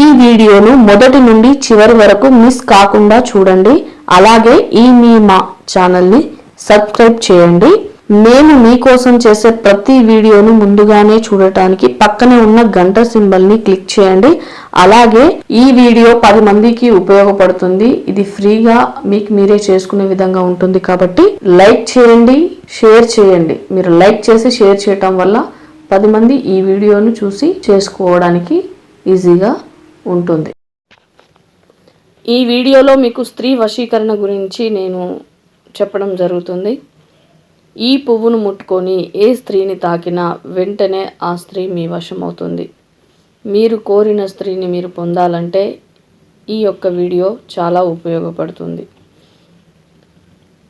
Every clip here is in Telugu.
ఈ వీడియోను మొదటి నుండి చివరి వరకు మిస్ కాకుండా చూడండి. అలాగే ఈ మీ మా ఛానల్ని సబ్స్క్రైబ్ చేయండి. మేము మీకోసం చేసే ప్రతి వీడియోను ముందుగానే చూడటానికి పక్కనే ఉన్న గంట సింబల్ని క్లిక్ చేయండి. అలాగే ఈ వీడియో పది మందికి ఉపయోగపడుతుంది. ఇది ఫ్రీగా మీకు మీరే చేసుకునే విధంగా ఉంటుంది కాబట్టి లైక్ చేయండి షేర్ చేయండి. మీరు లైక్ చేసి షేర్ చేయటం వల్ల పది మంది ఈ వీడియోను చూసి చేసుకోవడానికి ఈజీగా ఉంటుంది. ఈ వీడియోలో మీకు స్త్రీ వశీకరణ గురించి నేను చెప్పడం జరుగుతుంది. ఈ పువ్వును ముట్టుకొని ఏ స్త్రీని తాకినా వెంటనే ఆ స్త్రీ మీ వశం అవుతుంది మీరు కోరిన స్త్రీని మీరు పొందాలంటే ఈ యొక్క వీడియో చాలా ఉపయోగపడుతుంది.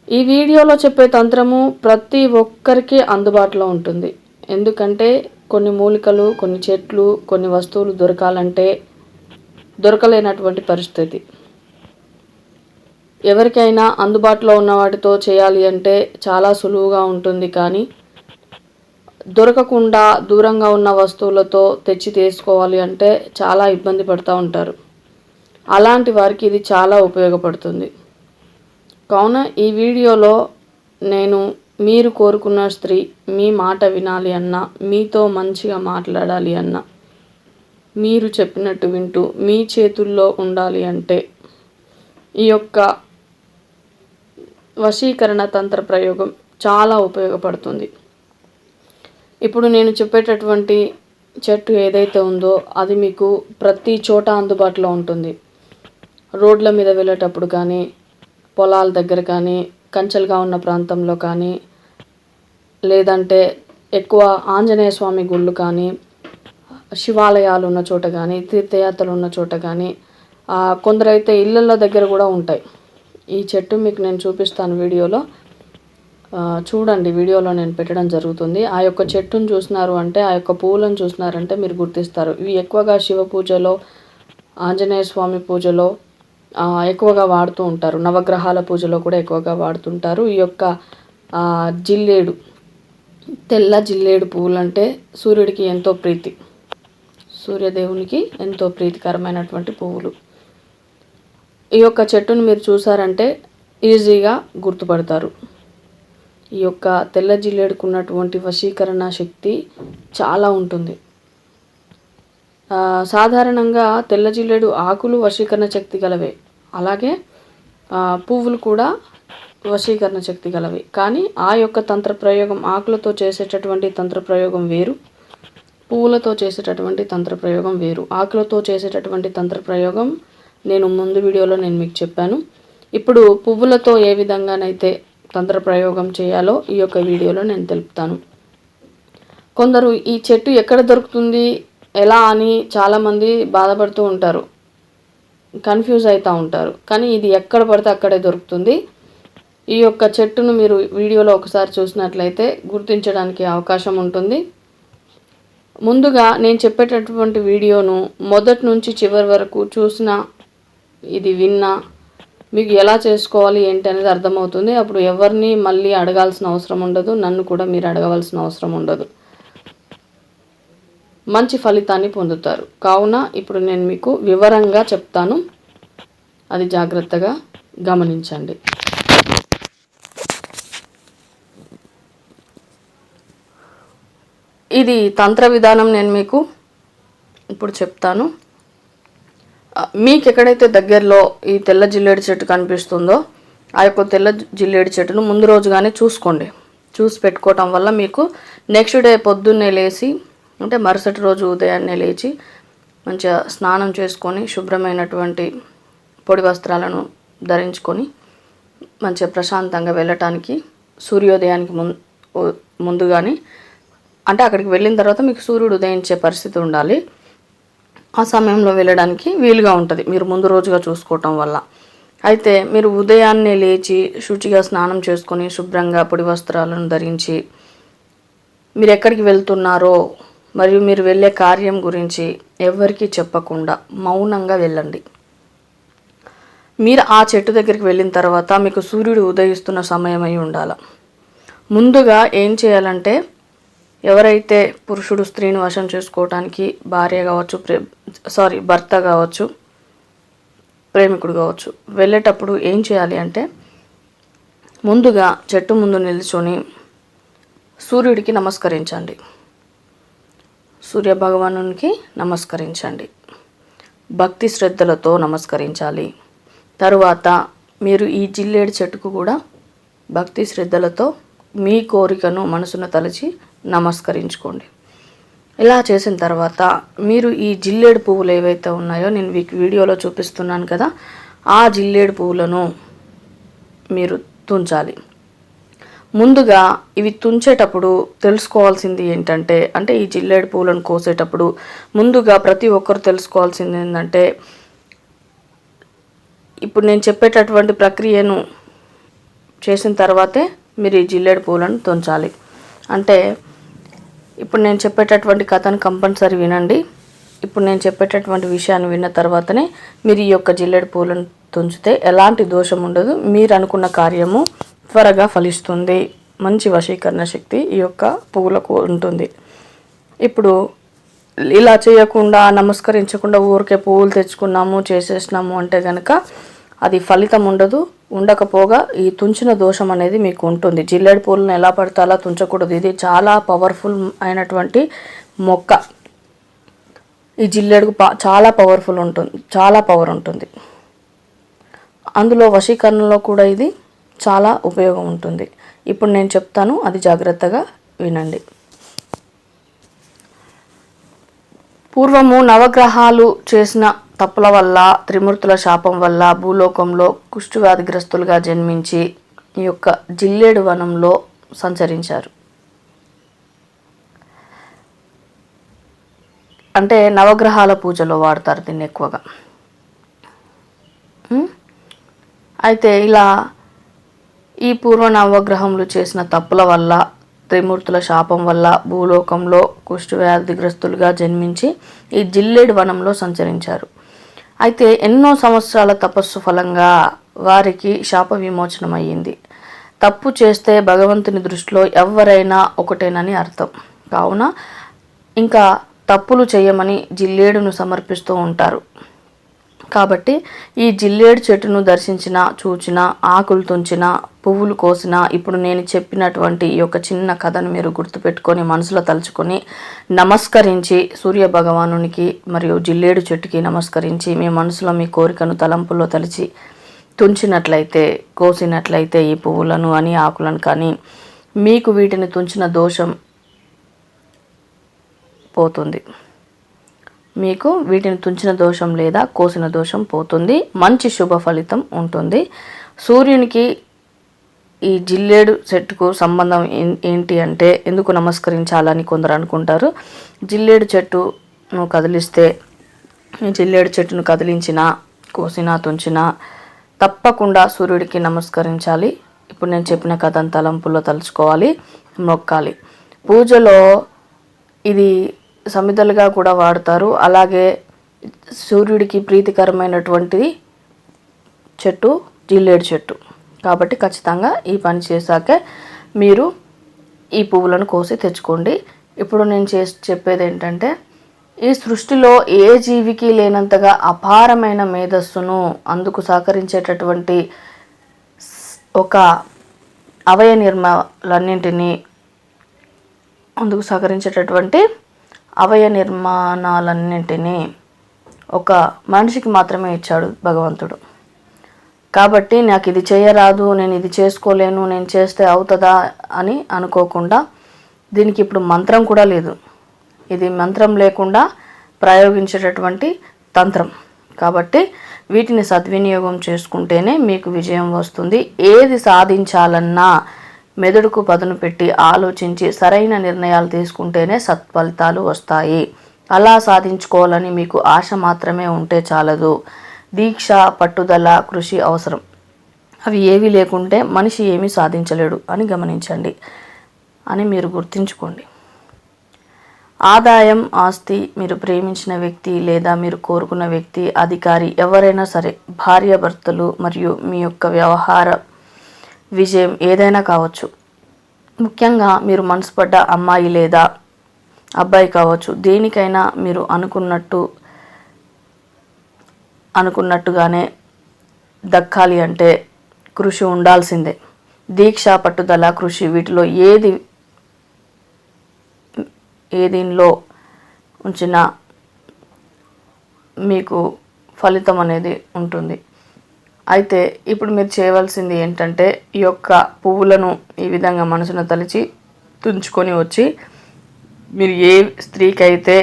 ఈ వీడియోలో చెప్పే తంత్రము ప్రతి ఒక్కరికి అందుబాటులో ఉంటుంది. ఎందుకంటే కొన్ని మూలికలు కొన్ని చెట్లు కొన్ని వస్తువులు దొరకాలంటే దొరకలేనటువంటి పరిస్థితి. ఎవరికైనా అందుబాటులో ఉన్న వాటితో చేయాలి అంటే చాలా సులువుగా ఉంటుంది కానీ దొరకకుండా దూరంగా ఉన్న వస్తువులతో తెచ్చి తీసుకోవాలి అంటే చాలా ఇబ్బంది పడుతూ ఉంటారు. అలాంటి వారికి ఇది చాలా ఉపయోగపడుతుంది. కావున ఈ వీడియోలో నేను మీరు కోరుకున్న స్త్రీ మీ మాట వినాలి అన్నా మీతో మంచిగా మాట్లాడాలి అన్నా. మీరు చెప్పినట్టు వింటూ మీ చేతుల్లో ఉండాలి అంటే ఈ యొక్క వశీకరణ తంత్ర ప్రయోగం చాలా ఉపయోగపడుతుంది. ఇప్పుడు నేను చెప్పేటటువంటి చెట్టు ఏదైతే ఉందో అది మీకు ప్రతి చోట అందుబాటులో ఉంటుంది. రోడ్ల మీద వెళ్ళేటప్పుడు కానీ పొలాల దగ్గర కానీ కంచెలుగా ఉన్న ప్రాంతంలో కానీ లేదంటే ఎక్కువ ఆంజనేయ స్వామి గుళ్ళు కానీ శివాలయాలు ఉన్న చోట కానీ తీర్థయాత్రలు ఉన్న చోట కానీ కొందరైతే ఇళ్ళల్లో దగ్గర కూడా ఉంటాయి. ఈ చెట్టు మీకు నేను చూపిస్తాను వీడియోలో. చూడండి వీడియోలో నేను పెట్టడం జరుగుతుంది. ఆ యొక్క చెట్టును చూసినారు అంటే ఆ యొక్క పువ్వులను చూసినారంటే మీరు గుర్తిస్తారు. ఇవి ఎక్కువగా శివ పూజలో ఆంజనేయ స్వామి పూజలో ఎక్కువగా వాడుతూ ఉంటారు. నవగ్రహాల పూజలో కూడా ఎక్కువగా వాడుతుంటారు. ఈ యొక్క జిల్లేడు తెల్ల జిల్లేడు పువ్వులు అంటే సూర్యుడికి ఎంతో ప్రీతి. సూర్యదేవునికి ఎంతో ప్రీతికరమైనటువంటి పువ్వులు. ఈ యొక్క చెట్టును మీరు చూసారంటే ఈజీగా గుర్తుపడతారు. ఈ యొక్క తెల్ల జిల్లేడుకున్నటువంటి వశీకరణ శక్తి చాలా ఉంటుంది. సాధారణంగా తెల్ల జిల్లేడు ఆకులు వశీకరణ శక్తి గలవే. అలాగే పువ్వులు కూడా వశీకరణ శక్తి గలవి. కానీ ఆ యొక్క తంత్ర ప్రయోగం ఆకులతో చేసేటటువంటి తంత్ర ప్రయోగం వేరు పువ్వులతో చేసేటటువంటి తంత్ర ప్రయోగం వేరు. ఆకులతో చేసేటటువంటి తంత్ర ప్రయోగం నేను ముందు వీడియోలో నేను మీకు చెప్పాను. ఇప్పుడు పువ్వులతో ఏ విధంగానైతే తంత్ర ప్రయోగం చేయాలో ఈ యొక్క వీడియోలో నేను తెలుపుతాను. కొందరు ఈ చెట్టు ఎక్కడ దొరుకుతుంది ఎలా అని చాలామంది బాధపడుతూ ఉంటారు. కన్ఫ్యూజ్ అవుతూ ఉంటారు. కానీ ఇది ఎక్కడ పడితే అక్కడే దొరుకుతుంది. ఈ యొక్క చెట్టును మీరు వీడియోలో ఒకసారి చూసినట్లయితే గుర్తించడానికి అవకాశం ఉంటుంది. ముందుగా నేను చెప్పేటటువంటి వీడియోను మొదటి నుంచి చివరి వరకు చూసినా ఇది విన్నా మీకు ఎలా చేసుకోవాలి ఏంటి అనేది అర్థమవుతుంది. అప్పుడు ఎవరిని మళ్ళీ అడగాల్సిన అవసరం ఉండదు. నన్ను కూడా మీరు అడగవలసిన అవసరం ఉండదు. మంచి ఫలితాన్ని పొందుతారు. కావున ఇప్పుడు నేను మీకు వివరంగా చెప్తాను. అది జాగ్రత్తగా గమనించండి. ఇది తంత్ర విధానం నేను మీకు ఇప్పుడు చెప్తాను. మీకు ఎక్కడైతే దగ్గరలో ఈ తెల్ల జిల్లేడు చెట్టు కనిపిస్తుందో ఆ యొక్క తెల్ల జిల్లేడు చెట్టును ముందు రోజుగానే చూసుకోండి. చూసి పెట్టుకోవటం వల్ల మీకు నెక్స్ట్ డే పొద్దున్నే లేచి అంటే మరుసటి రోజు ఉదయాన్నే లేచి మంచిగా స్నానం చేసుకొని శుభ్రమైనటువంటి పొడి వస్త్రాలను ధరించుకొని మంచిగా ప్రశాంతంగా వెళ్ళటానికి సూర్యోదయానికి ముందు ముందుగానే అంటే అక్కడికి వెళ్ళిన తర్వాత మీకు సూర్యుడు ఉదయించే పరిస్థితి ఉండాలి. ఆ సమయంలో వెళ్ళడానికి వీలుగా ఉంటుంది. మీరు ముందు రోజుగా చూసుకోవటం వల్ల. అయితే మీరు ఉదయాన్నే లేచి శుచిగా స్నానం చేసుకొని శుభ్రంగా పొడి వస్త్రాలను ధరించి మీరు ఎక్కడికి వెళ్తున్నారో మరియు మీరు వెళ్ళే కార్యం గురించి ఎవరికీ చెప్పకుండా మౌనంగా వెళ్ళండి. మీరు ఆ చెట్టు దగ్గరికి వెళ్ళిన తర్వాత మీకు సూర్యుడు ఉదయిస్తున్న సమయం అయి ఉండాలి. ముందుగా ఏం చేయాలంటే ఎవరైతే పురుషుడు స్త్రీని వశం చేసుకోవడానికి భార్య కావచ్చు ప్రే సారీ భర్త కావచ్చు ప్రేమికుడు కావచ్చు వెళ్ళేటప్పుడు ఏం చేయాలి అంటే ముందుగా చెట్టు ముందు నిల్చొని సూర్యుడికి నమస్కరించండి. సూర్య భగవానునికి నమస్కరించండి. భక్తి శ్రద్ధలతో నమస్కరించాలి. తరువాత మీరు ఈ జిల్లేడు చెట్టుకు కూడా భక్తి శ్రద్ధలతో మీ కోరికను మనసును తలచి నమస్కరించుకోండి. ఇలా చేసిన తర్వాత మీరు ఈ జిల్లేడు పువ్వులు ఏవైతే ఉన్నాయో నేను మీకు వీడియోలో చూపిస్తున్నాను కదా ఆ జిల్లేడు పువ్వులను మీరు తుంచాలి. ముందుగా ఇవి తుంచేటప్పుడు తెలుసుకోవాల్సింది ఏంటంటే అంటే ఈ జిల్లేడు పూలను కోసేటప్పుడు ముందుగా ప్రతి ఒక్కరు తెలుసుకోవాల్సింది ఏంటంటే ఇప్పుడు నేను చెప్పేటటువంటి ప్రక్రియను చేసిన తర్వాతే మీరు ఈ జిల్లేడు పూలను తుంచాలి. అంటే ఇప్పుడు నేను చెప్పేటటువంటి కథను కంపల్సరీ వినండి. ఇప్పుడు నేను చెప్పేటటువంటి విషయాన్ని విన్న తర్వాతనే మీరు ఈ యొక్క జిల్లేడు పూలను తుంచితే ఎలాంటి దోషం ఉండదు. మీరు అనుకున్న కార్యము త్వరగా ఫలిస్తుంది. మంచి వశీకరణ శక్తి ఈ యొక్క పువ్వులకు ఉంటుంది. ఇప్పుడు ఇలా చేయకుండా నమస్కరించకుండా ఊరికే పువ్వులు తెచ్చుకున్నాము చేసేసినాము అంటే కనుక అది ఫలితం ఉండదు. ఉండకపోగా ఈ తుంచిన దోషం అనేది మీకు ఉంటుంది. జిల్లేడు పూలను ఎలా పడితే అలా తుంచకూడదు. ఇది చాలా పవర్ఫుల్ అయినటువంటి మొక్క. ఈ జిల్లేడుకు చాలా పవర్ఫుల్ ఉంటుంది చాలా పవర్ ఉంటుంది. అందులో వశీకరణలో కూడా ఇది చాలా ఉపయోగం ఉంటుంది. ఇప్పుడు నేను చెప్తాను అది జాగ్రత్తగా వినండి. పూర్వము నవగ్రహాలు చేసిన తప్పుల వల్ల త్రిమూర్తుల శాపం వల్ల భూలోకంలో కుష్ఠవ్యాధిగ్రస్తులుగా జన్మించి ఈ యొక్క జిల్లేడు వనంలో సంచరించారు. అంటే నవగ్రహాల పూజలో వాడతారు దీన్ని ఎక్కువగా. అయితే ఇలా ఈ పూర్వ నవగ్రహములు చేసిన తప్పుల వల్ల త్రిమూర్తుల శాపం వల్ల భూలోకంలో కుష్ఠవ్యాధిగ్రస్తులుగా జన్మించి ఈ జిల్లేడు వనంలో సంచరించారు. అయితే ఎన్నో సంవత్సరాల తపస్సు ఫలంగా వారికి శాప విమోచనం అయ్యింది తప్పు చేస్తే భగవంతుని దృష్టిలో ఎవరైనా ఒకటేనని అర్థం. కావున ఇంకా తప్పులు చేయమని జిల్లేడును సమర్పిస్తూ ఉంటారు. కాబట్టి ఈ జిల్లేడు చెట్టును దర్శించిన చూచిన ఆకులు తుంచిన పువ్వులు కోసిన ఇప్పుడు నేను చెప్పినటువంటి ఈ యొక్క చిన్న కథను మీరు గుర్తుపెట్టుకొని మనసులో తలుచుకొని నమస్కరించి సూర్య భగవానునికి మరియు జిల్లేడు చెట్టుకి నమస్కరించి మీ మనసులో మీ కోరికను తలంపుల్లో తలిచి తుంచినట్లయితే కోసినట్లయితే ఈ పువ్వులను అని ఆకులను కానీ మీకు వీటిని తుంచిన దోషం పోతుంది. మీకు వీటిని తుంచిన దోషం లేదా కోసిన దోషం పోతుంది. మంచి శుభ ఫలితం ఉంటుంది. సూర్యునికి ఈ జిల్లేడు చెట్టుకు సంబంధం ఏంటి అంటే ఎందుకు నమస్కరించాలని కొందరు అనుకుంటారు. జిల్లేడు చెట్టును కదిలిస్తే ఈ జిల్లేడు చెట్టును కదిలించిన కోసినా తుంచిన తప్పకుండా సూర్యుడికి నమస్కరించాలి. ఇప్పుడు నేను చెప్పిన కథను తలంపుల్లో తలుచుకోవాలి మొక్కాలి. పూజలో ఇది సమిదలుగా కూడా వాడతారు. అలాగే సూర్యుడికి ప్రీతికరమైనటువంటిది చెట్టు జిల్లేడు చెట్టు. కాబట్టి ఖచ్చితంగా ఈ పని చేశాకే మీరు ఈ పువ్వులను కోసి తెచ్చుకోండి. ఇప్పుడు నేను చేసి చెప్పేది ఏంటంటే ఈ సృష్టిలో ఏ జీవికి లేనంతగా అపారమైన మేధస్సును అందుకు సహకరించేటటువంటి ఒక అవయ నిర్మాలన్నింటినీ అందుకు సహకరించేటటువంటి అవయ నిర్మాణాలన్నింటినీ ఒక మనిషికి మాత్రమే ఇచ్చాడు భగవంతుడు. కాబట్టి నాకు ఇది చేయరాదు నేను ఇది చేసుకోలేను నేను చేస్తే అవుతుందా అని అనుకోకుండా దీనికి ఇప్పుడు మంత్రం కూడా లేదు. ఇది మంత్రం లేకుండా ప్రయోగించేటటువంటి తంత్రం. కాబట్టి వీటిని సద్వినియోగం చేసుకుంటేనే మీకు విజయం వస్తుంది. ఏది సాధించాలన్నా మెదడుకు పదును పెట్టి ఆలోచించి సరైన నిర్ణయాలు తీసుకుంటేనే సత్ఫలితాలు వస్తాయి. అలా సాధించుకోవాలని మీకు ఆశ మాత్రమే ఉంటే చాలదు. దీక్ష పట్టుదల కృషి అవసరం. అవి ఏవి లేకుంటే మనిషి ఏమీ సాధించలేడు అని గమనించండి అని మీరు గుర్తుంచుకోండి. ఆదాయం ఆస్తి మీరు ప్రేమించిన వ్యక్తి లేదా మీరు కోరుకున్న వ్యక్తి అధికారి ఎవరైనా సరే భార్యాభర్తలు మరియు మీ యొక్క వ్యవహార విజయం ఏదైనా కావచ్చు. ముఖ్యంగా మీరు మనసుపడ్డ అమ్మాయి లేదా అబ్బాయి కావచ్చు. దేనికైనా మీరు అనుకున్నట్టు అనుకున్నట్టుగానే దక్కాలి అంటే కృషి ఉండాల్సిందే. దీక్ష పట్టుదల కృషి వీటిలో ఏది ఏ దీనిలో ఉంచిన మీకు ఫలితం అనేది ఉంటుంది. అయితే ఇప్పుడు మీరు చేయవలసింది ఏంటంటే ఈ యొక్క పువ్వులను ఈ విధంగా మనసును తలిచి తుంచుకొని వచ్చి మీరు ఏ స్త్రీకి అయితే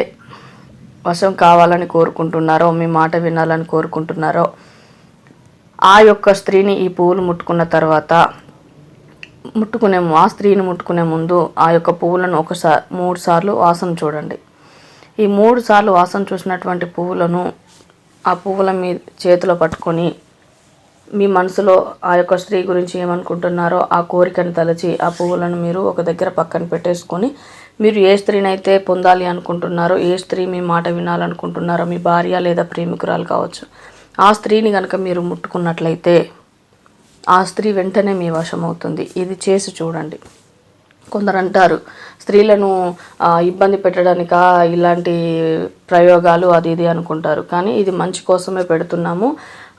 వశం కావాలని కోరుకుంటున్నారో మీ మాట వినాలని కోరుకుంటున్నారో ఆ యొక్క స్త్రీని ఈ పువ్వులు ముట్టుకున్న తర్వాత ముట్టుకునే ఆ స్త్రీని ముట్టుకునే ముందు ఆ యొక్క పువ్వులను ఒకసారి మూడు సార్లు వాసన చూడండి. ఈ మూడు సార్లు వాసన చూసినటువంటి పువ్వులను ఆ పువ్వుల మీ చేతిలో పట్టుకొని మీ మనసులో ఆ యొక్క స్త్రీ గురించి ఏమనుకుంటున్నారో ఆ కోరికను తలచి ఆ పువ్వులను మీరు ఒక దగ్గర పక్కన పెట్టేసుకొని మీరు ఏ స్త్రీనైతే పొందాలి అనుకుంటున్నారో ఏ స్త్రీ మీ మాట వినాలనుకుంటున్నారో మీ భార్య లేదా ప్రేమికురాలు కావచ్చు ఆ స్త్రీని కనుక మీరు ముట్టుకున్నట్లయితే ఆ స్త్రీ వెంటనే మీ వశం అవుతుంది. ఇది చేసి చూడండి. కొందరు అంటారు స్త్రీలను ఇబ్బంది పెట్టడానిక ఇలాంటి ప్రయోగాలు అది ఇది అనుకుంటారు. కానీ ఇది మంచి కోసమే పెడుతున్నాము.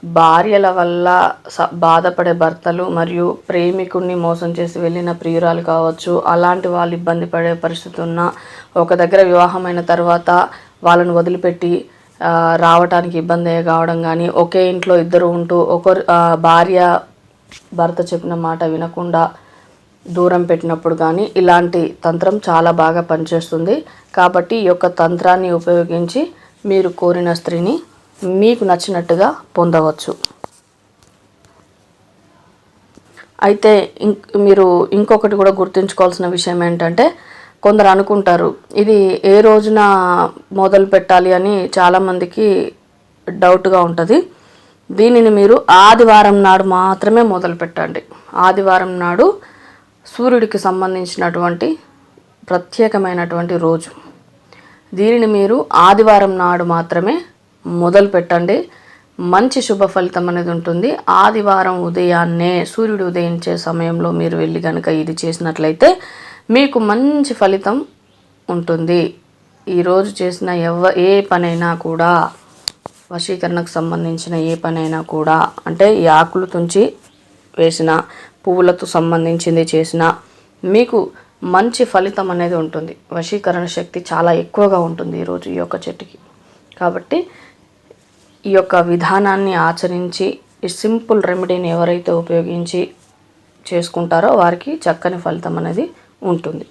భార్యల వల్ల స బాధపడే భర్తలు మరియు ప్రేమికుణ్ణి మోసం చేసి వెళ్ళిన ప్రియురాలు కావచ్చు. అలాంటి వాళ్ళు ఇబ్బంది పడే పరిస్థితి ఉన్న ఒక దగ్గర వివాహమైన తర్వాత వాళ్ళను వదిలిపెట్టి రావటానికి ఇబ్బంది కావడం కానీ ఒకే ఇంట్లో ఇద్దరు ఉంటూ ఒకరు భార్య భర్త చెప్పిన మాట వినకుండా దూరం పెట్టినప్పుడు కానీ ఇలాంటి తంత్రం చాలా బాగా పనిచేస్తుంది. కాబట్టి ఈ యొక్క తంత్రాన్ని ఉపయోగించి మీరు కోరిన స్త్రీని మీకు నచ్చినట్టుగా పొందవచ్చు. అయితే ఇంక్ మీరు ఇంకొకటి కూడా గుర్తుంచుకోవాల్సిన విషయం ఏంటంటే కొందరు అనుకుంటారు ఇది ఏ రోజున మొదలు పెట్టాలి అని చాలామందికి డౌట్గా ఉంటుంది. దీనిని మీరు ఆదివారం నాడు మాత్రమే మొదలు పెట్టండి. ఆదివారం నాడు సూర్యుడికి సంబంధించినటువంటి ప్రత్యేకమైనటువంటి రోజు. దీనిని మీరు ఆదివారం నాడు మాత్రమే మొదలు పెట్టండి. మంచి శుభ ఫలితం అనేది ఉంటుంది. ఆదివారం ఉదయాన్నే సూర్యుడు ఉదయించే సమయంలో మీరు వెళ్ళి కనుక ఇది చేసినట్లయితే మీకు మంచి ఫలితం ఉంటుంది. ఈరోజు చేసిన ఎవ ఏ పనైనా కూడా వశీకరణకు సంబంధించిన ఏ పనైనా కూడా అంటే ఈ ఆకులు తుంచి వేసిన పువ్వులతో సంబంధించింది చేసిన మీకు మంచి ఫలితం అనేది ఉంటుంది. వశీకరణ శక్తి చాలా ఎక్కువగా ఉంటుంది ఈరోజు ఈ యొక్క చెట్టుకి. కాబట్టి ఈ యొక్క విధానాన్ని ఆచరించి ఈ సింపుల్ రెమెడీని ఎవరైతే ఉపయోగించి చేసుకుంటారో వారికి చక్కని ఫలితం అనేది ఉంటుంది.